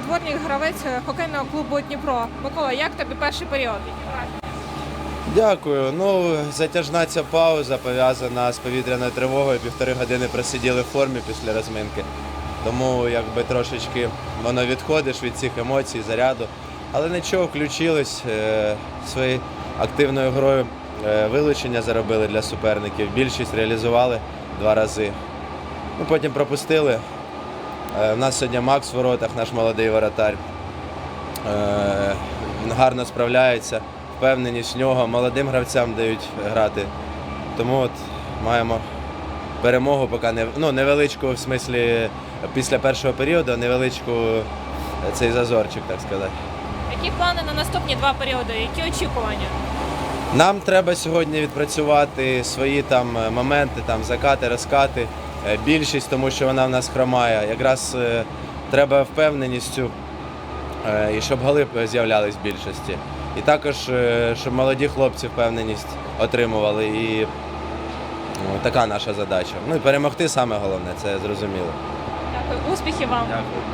надворний гравець хокейного клубу Дніпро. Микола, як тобі перший період? Дякую. Ну, затяжна ця пауза пов'язана з повітряною тривогою. Півтори години просиділи в формі після розминки. Тому якби трошечки воно відходиш від цих емоцій, заряду. Але нічого, включились е, своєю активною грою. Е, вилучення заробили для суперників. Більшість реалізували два рази. Ну, потім пропустили. Е, У нас сьогодні Макс в воротах, наш молодий воротар. Е, Він гарно справляється, впевненість в нього, молодим гравцям дають грати. Тому от маємо перемогу, поки не ну, невеличку, в смислі, після першого періоду, невеличку е, цей зазорчик, так сказати. Які плани на наступні два періоди? Які очікування? Нам треба сьогодні відпрацювати свої там е, моменти, там закати, розкати, е, більшість, тому що вона в нас хромає. Якраз е, треба впевненістю, е, і щоб голи з'являлись в більшості. І також, е, щоб молоді хлопці впевненість отримували. І ну, така наша задача. Ну і перемогти саме головне, це зрозуміло. Дякую, успіхів вам! Дякую.